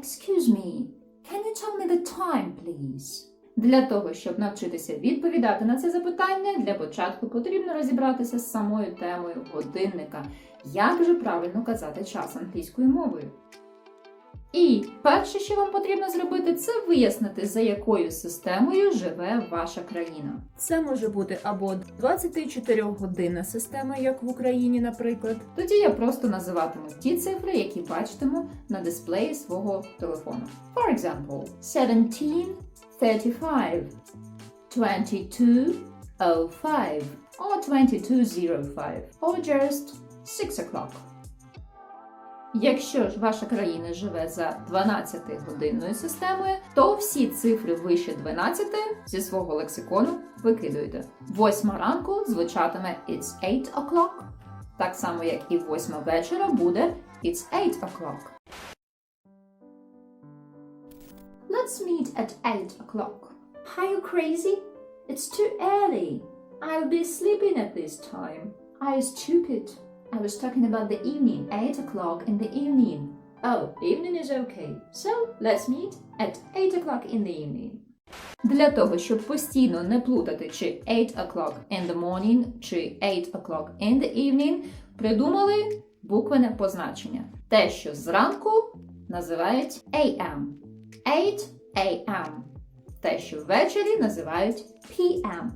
Excuse me, can you tell me the time, please? Для того, щоб навчитися відповідати на це запитання, для початку потрібно розібратися з самою темою годинника. Як же правильно казати час англійською мовою? І перше, що вам потрібно зробити, це вияснити, за якою системою живе ваша країна. Це може бути або 24 годинна система, як в Україні, наприклад, Тоді я просто називатиму ті цифри, які бачитиму на дисплеї свого телефону. For example, 1735, 2205, or 2205, or just 6 o'clock. Якщо ж ваша країна живе за 12-годинною системою, то всі цифри вище 12 зі свого лексикону викидуєте. Восьма ранку звучатиме It's 8 o'clock, так само як і восьма вечора буде It's 8 o'clock. Let's meet at 8 o'clock. Are you crazy? It's too early. I'll be sleeping at this time. Are you stupid? I was talking about the evening, 8 o'clock in the evening. Oh, evening is okay. So, let's meet at 8 o'clock in the evening. Для того, щоб постійно не плутати, чи 8 o'clock in the morning, чи 8 o'clock in the evening, придумали буквене позначення. Те, що зранку називають AM. 8 AM. Те, що ввечері називають PM.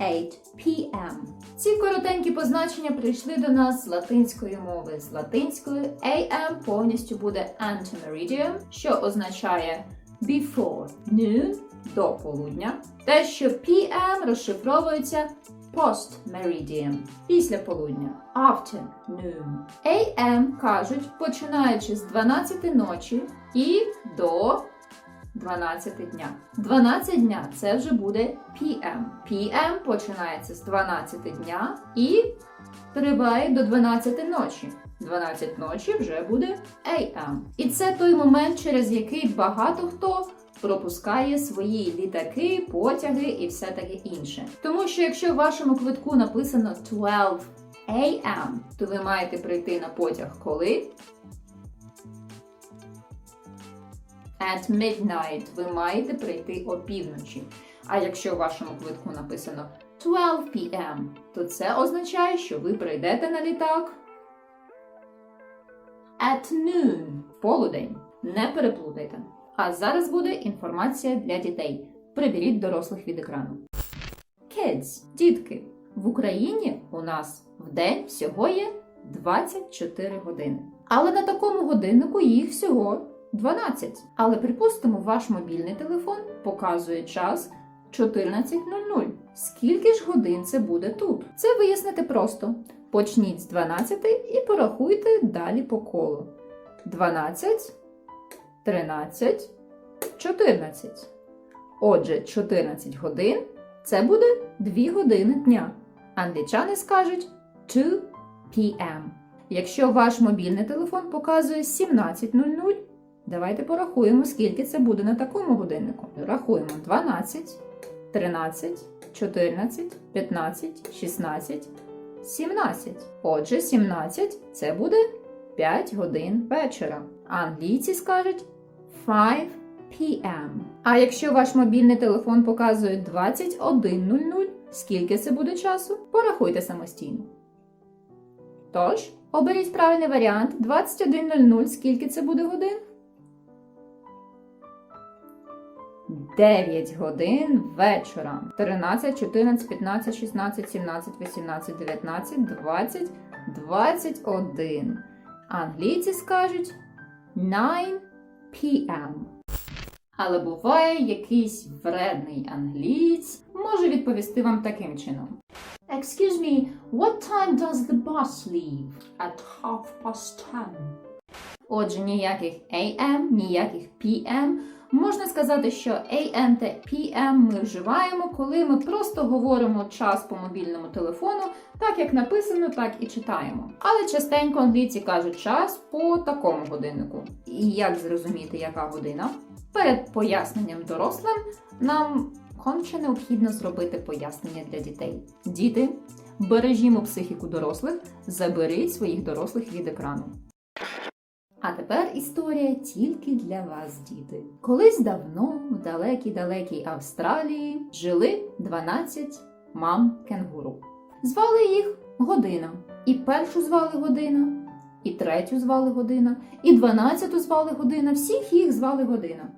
8 PM. Ці коротенькі позначення прийшли до нас з латинської мови. З латинської AM повністю буде antemeridium, що означає before noon до полудня. Те, що PM розшифровується post meridian після полудня. After noon. AM кажуть, починаючи з 12 ночі і до 12 дня. 12 дня це вже буде PM. PM починається з 12 дня і триває до 12 ночі. 12 ночі вже буде AM. І це той момент, через який багато хто пропускає свої літаки, потяги і все таке інше. Тому що якщо в вашому квитку написано 12 AM, то ви маєте прийти на потяг коли? At midnight ви маєте прийти опівночі. А якщо в вашому квитку написано 12 p.m., то це означає, що ви прийдете на літак at noon полудень. Не переплутайте. А зараз буде інформація для дітей. Приберіть дорослих від екрану. Kids, дітки. В Україні у нас в день всього є 24 години. Але на такому годиннику їх всього 12. Але припустимо, ваш мобільний телефон показує час 14.00. Скільки ж годин це буде тут? Це вияснити просто. Почніть з 12 і порахуйте далі по колу. 12, 13, 14. Отже, 14 годин це буде 2 години дня. Англічани скажуть 2 p.m. Якщо ваш мобільний телефон показує 17.00, давайте порахуємо, скільки це буде на такому годиннику. Рахуємо 12, 13, 14, 15, 16, 17. Отже, 17 це буде 5 годин вечора. Англійці скажуть 5 p.m. А якщо ваш мобільний телефон показує 21.00, скільки це буде часу? Порахуйте самостійно. Тож, оберіть правильний варіант 21.00, скільки це буде годин? 9 годин вечора. 13, 14, 15, 16, 17, 18, 19, 20, 21. Англійці скажуть 9 p.m. Але буває якийсь вредний англієць може відповісти вам таким чином. Excuse me, what time does the bus leave? At half past ten. Отже, ніяких AM, ніяких PM. Можна сказати, що AM та PM ми вживаємо, коли ми просто говоримо час по мобільному телефону, так як написано, так і читаємо. Але частенько англійці кажуть час по такому годиннику. І як зрозуміти, яка година? Перед поясненням дорослим нам конче необхідно зробити пояснення для дітей. Діти, бережімо психіку дорослих, заберіть своїх дорослих від екрану. А тепер історія тільки для вас, діти. Колись давно, в далекій-далекій Австралії, жили 12 мам кенгуру. Звали їх Година. І першу звали Година, і третю звали Година, і дванадцяту звали Година. Всіх їх звали Година.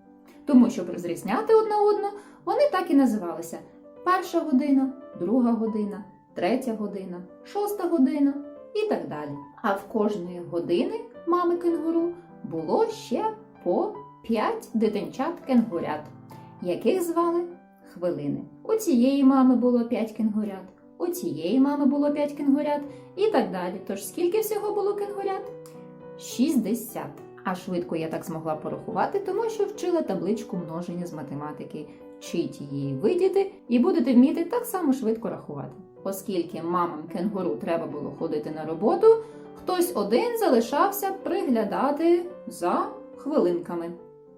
Тому, щоб розрізняти одна одну, вони так і називалися: перша година, друга година, третя година, шоста година і так далі. А в кожної години мами кенгуру було ще по 5 дитинчат кенгурят, яких звали хвилини. У цієї мами було 5 кенгурят, у цієї мами було 5 кенгурят і так далі. Тож скільки всього було кенгурят? 60. А швидко я так змогла порахувати, тому що вчила табличку множення з математики. Вчіть її видіти і будете вміти так само швидко рахувати. Оскільки мамам кенгуру треба було ходити на роботу, хтось один залишався приглядати за хвилинками,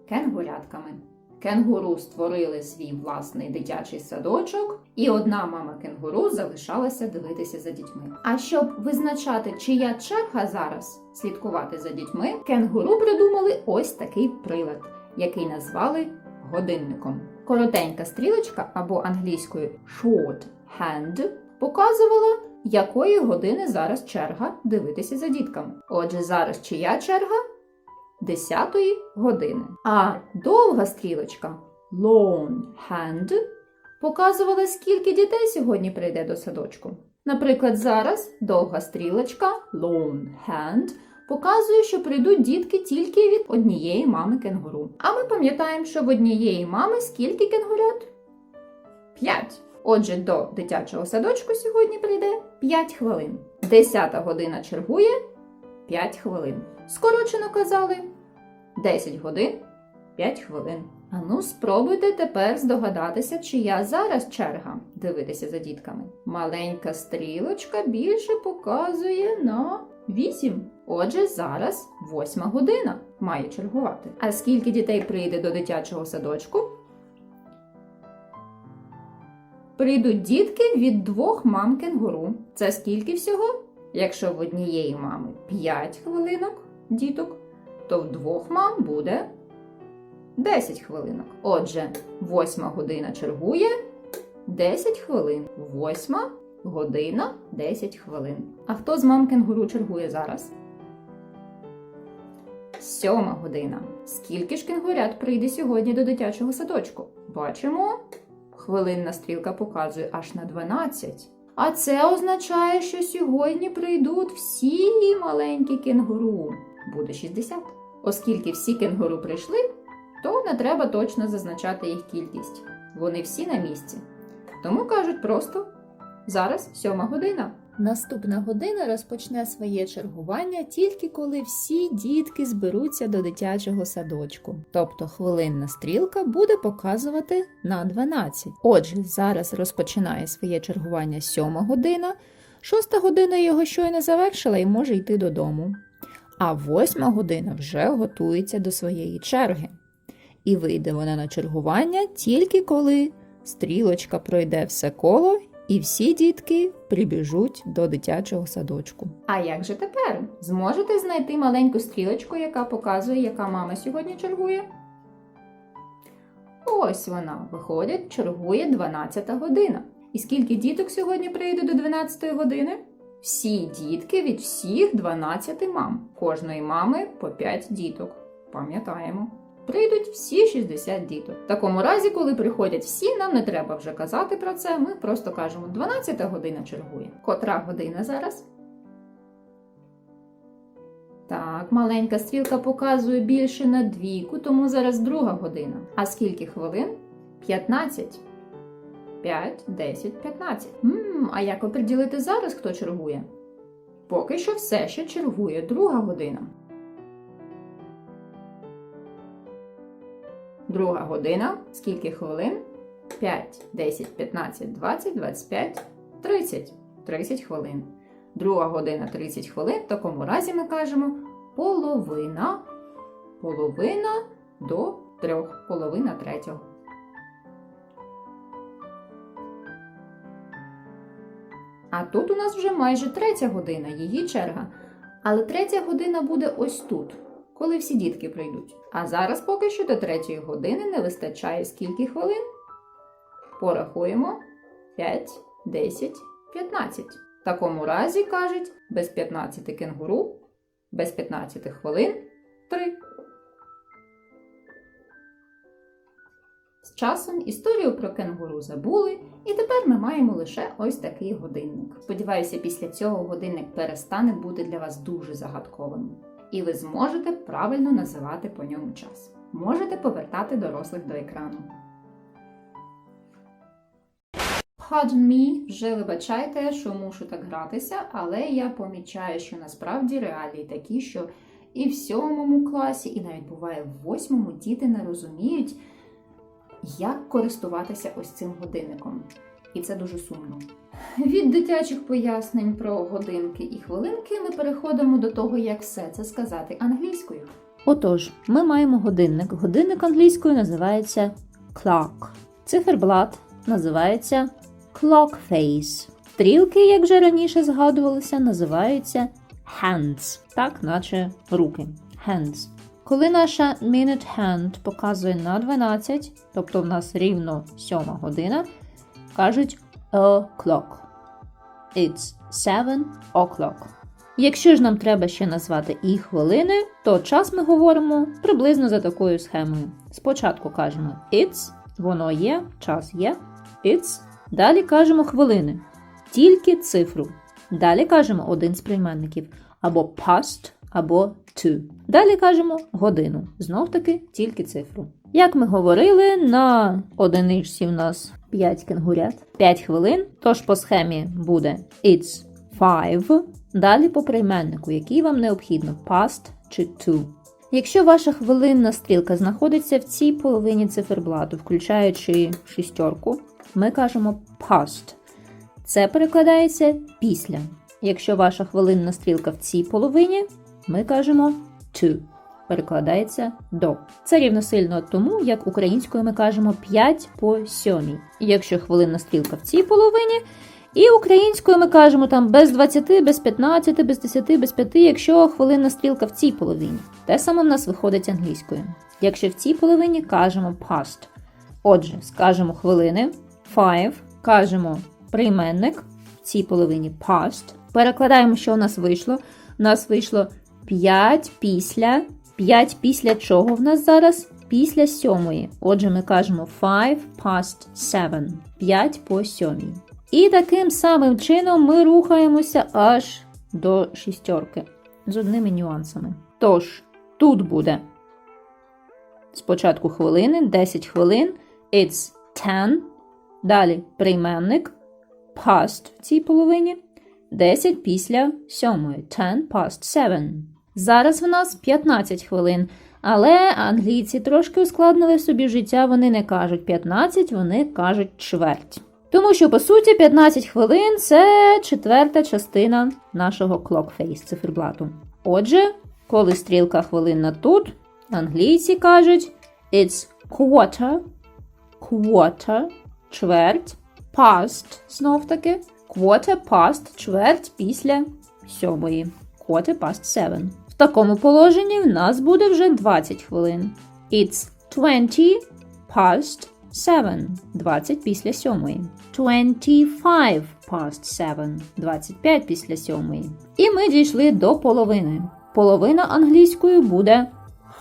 кенгурятками. Кенгуру створили свій власний дитячий садочок, і одна мама кенгуру залишалася дивитися за дітьми. А щоб визначати, чия черга зараз слідкувати за дітьми, кенгуру придумали ось такий прилад, який назвали годинником. Коротенька стрілочка або англійською short hand показувала, якої години зараз черга дивитися за дітками. Отже, зараз чия черга? 10 години. А довга стрілочка long hand показувала, скільки дітей сьогодні прийде до садочку. Наприклад, зараз довга стрілочка long hand показує, що прийдуть дітки тільки від однієї мами кенгуру. А ми пам'ятаємо, що в однієї мами скільки кенгурят? 5. Отже, до дитячого садочку сьогодні прийде 5 хвилин. 10 година чергує 5 хвилин. Скорочено казали 10 годин 5 хвилин. Ану, спробуйте тепер здогадатися, чия зараз черга дивитися за дітками. Маленька стрілочка більше показує на 8. Отже, зараз 8 година має чергувати. А скільки дітей прийде до дитячого садочку? Прийдуть дітки від двох мам кенгуру. Це скільки всього? Якщо в однієї мами 5 хвилинок діток, то в двох мам буде 10 хвилинок. Отже, 8 година чергує 10 хвилин. 8 година 10 хвилин. А хто з мам кенгуру чергує зараз? Сьома година. Скільки ж кенгурят прийде сьогодні до дитячого садочку? Бачимо, хвилинна стрілка показує аж на 12. А це означає, що сьогодні прийдуть всі маленькі кенгуру. Буде 60. Оскільки всі кенгуру прийшли, то не треба точно зазначати їх кількість. Вони всі на місці. Тому кажуть просто зараз сьома година. Наступна година розпочне своє чергування тільки коли всі дітки зберуться до дитячого садочку. Тобто хвилинна стрілка буде показувати на 12. Отже, зараз розпочинає своє чергування 7 година, 6 година його щойно завершила і може йти додому. А 8 година вже готується до своєї черги. І вийде вона на чергування тільки коли стрілочка пройде все коло і всі дітки прибіжуть до дитячого садочку. А як же тепер? Зможете знайти маленьку стрілочку, яка показує, яка мама сьогодні чергує? Ось вона, виходить, чергує 12 година. І скільки діток сьогодні прийде до 12 години? Всі дітки від всіх 12 мам. Кожної мами по 5 діток. Пам'ятаємо. Прийдуть всі 60 діток. В такому разі, коли приходять всі, нам не треба вже казати про це. Ми просто кажемо 12 година чергує. Котра година зараз? Так, маленька стрілка показує більше на двійку, тому зараз друга година. А скільки хвилин? 15. 5, 10, 15. Ммм, а як оприділити зараз, хто чергує? Поки що все ще чергує друга година. Друга година. Скільки хвилин? 5, 10, 15, 20, 25, 30. 30 хвилин. Друга година 30 хвилин. В такому разі ми кажемо половина. Половина до трьох. Половина третього. А тут у нас вже майже третя година, її черга. Але третя година буде ось тут. Коли всі дітки прийдуть. А зараз поки що до третьої години не вистачає скільки хвилин? Порахуємо 5, 10, 15. В такому разі кажуть, без 15 кенгуру, без 15 хвилин 3. З часом історію про кенгуру забули, і тепер ми маємо лише ось такий годинник. Сподіваюся, після цього годинник перестане бути для вас дуже загадковим, і ви зможете правильно називати по ньому час. Можете повертати дорослих до екрану. Pardon me, вже вибачайте, що мушу так гратися, але я помічаю, що насправді реалії такі, що і в сьомому класі, і навіть буває в восьмому діти не розуміють, як користуватися ось цим годинником. І це дуже сумно. Від дитячих пояснень про годинки і хвилинки ми переходимо до того, як все це сказати англійською. Отож, ми маємо годинник. Годинник англійською називається clock. Циферблат називається clock face. Стрілки, як вже раніше згадувалося, називаються hands, так, наче руки. Hands. Коли наша minute hand показує на 12, тобто в нас рівно 7 година, кажуть o'clock. It's 7 o'clock. Якщо ж нам треба ще назвати і хвилини, то час ми говоримо приблизно за такою схемою. Спочатку кажемо it's, воно є, час є, it's. Далі кажемо хвилини, тільки цифру. Далі кажемо один з прийменників або past, або to. Далі кажемо годину. Знов таки тільки цифру. Як ми говорили, на одиничці в нас 5 кенгурят, 5 хвилин, тож по схемі буде it's 5. Далі по прийменнику, який вам необхідно past чи to. Якщо ваша хвилинна стрілка знаходиться в цій половині циферблату, включаючи шістерку, ми кажемо past. Це перекладається після. Якщо ваша хвилинна стрілка в цій половині, ми кажемо to. Перекладається до. Це рівносильно тому, як українською ми кажемо 5 по 7. Якщо хвилинна стрілка в цій половині, і українською ми кажемо там без 20, без 15, без 10, без 5, якщо хвилинна стрілка в цій половині. Те саме в нас виходить англійською. Якщо в цій половині кажемо past. Отже, скажемо хвилини 5, кажемо прийменник в цій половині past. Перекладаємо, що у нас вийшло. У нас вийшло 5 після. 5 після чого в нас зараз? Після сьомої. Отже, ми кажемо 5 past 7. 5 по сьомій. І таким самим чином ми рухаємося аж до шістерки з одними нюансами. Тож, тут буде спочатку хвилини, 10 хвилин, it's 10. Далі прийменник past в цій половині. 10 після сьомої. 10 past 7. Зараз в нас 15 хвилин. Але англійці трошки ускладнили собі життя, вони не кажуть 15, вони кажуть чверть. Тому що, по суті, 15 хвилин це четверта частина нашого clockface циферблату. Отже, коли стрілка хвилинна тут, англійці кажуть it's quarter, quarter, чверть, past, знов таки, quarter past, чверть після сьомої, quarter past seven. Такому положенні в нас буде вже 20 хвилин. It's 20 past 7. 20 після сьомої. 25 past 7. 25 після сьомої. І ми дійшли до половини. Половина англійською буде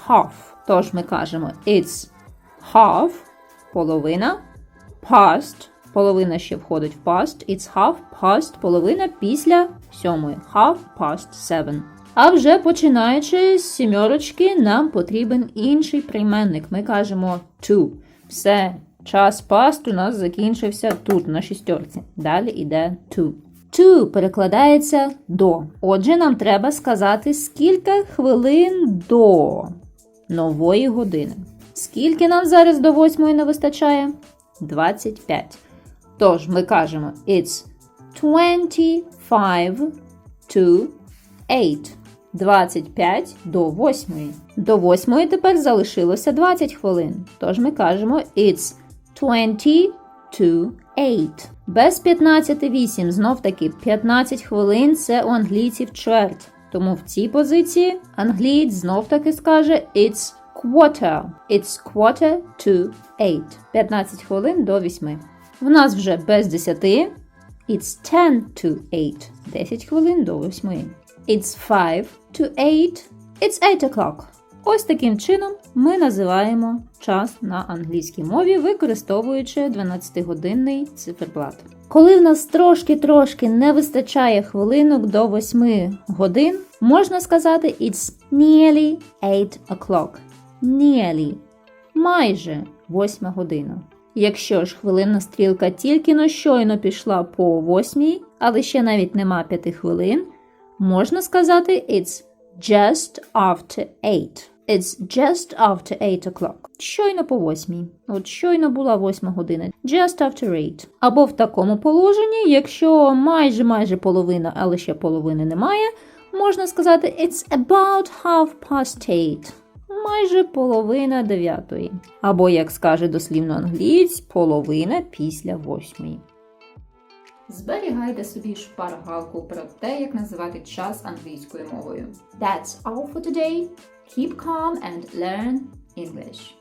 half. Тож ми кажемо it's half. Половина. Past. Половина ще входить в past. It's half past. Половина після сьомої. Half past 7. А вже починаючи з сімерочки, нам потрібен інший прийменник. Ми кажемо to. Все, час past у нас закінчився тут, на шістерці. Далі йде to. To перекладається до. Отже, нам треба сказати, скільки хвилин до нової години. Скільки нам зараз до восьмої не вистачає? 25. Тож ми кажемо it's 25 to 8. 25 до 8. До 8 тепер залишилося 20 хвилин. Тож ми кажемо it's 20 to 8. Без 15 8. Знов таки 15 хвилин це у англійців чверть. Тому в цій позиції англієць знов таки скаже It's quarter. It's quarter to eight. 15 хвилин до 8. В нас вже без 10. It's 10 to 8. 10 хвилин до 8. It's 5 to 8. It's 8 o'clock. Ось таким чином ми називаємо час на англійській мові, використовуючи 12-годинний циферблат. Коли в нас трошки-трошки не вистачає хвилинок до 8 годин, можна сказати It's nearly 8 o'clock. Nearly. Майже 8 година. Якщо ж хвилинна стрілка тільки но щойно пішла по 8, але ще навіть нема 5 хвилин, можна сказати It's just after 8. It's just after 8 o'clock. Щойно по 8. От щойно була 8 година. Just after 8. Або в такому положенні, якщо майже майже половина, але ще половини немає, можна сказати It's about half past 8. Майже половина дев'ятої. Або, як скаже дослівно англієць, половина після восьмої. Зберігайте собі шпаргалку про те, як називати час англійською мовою. That's all for today. Keep calm and learn English.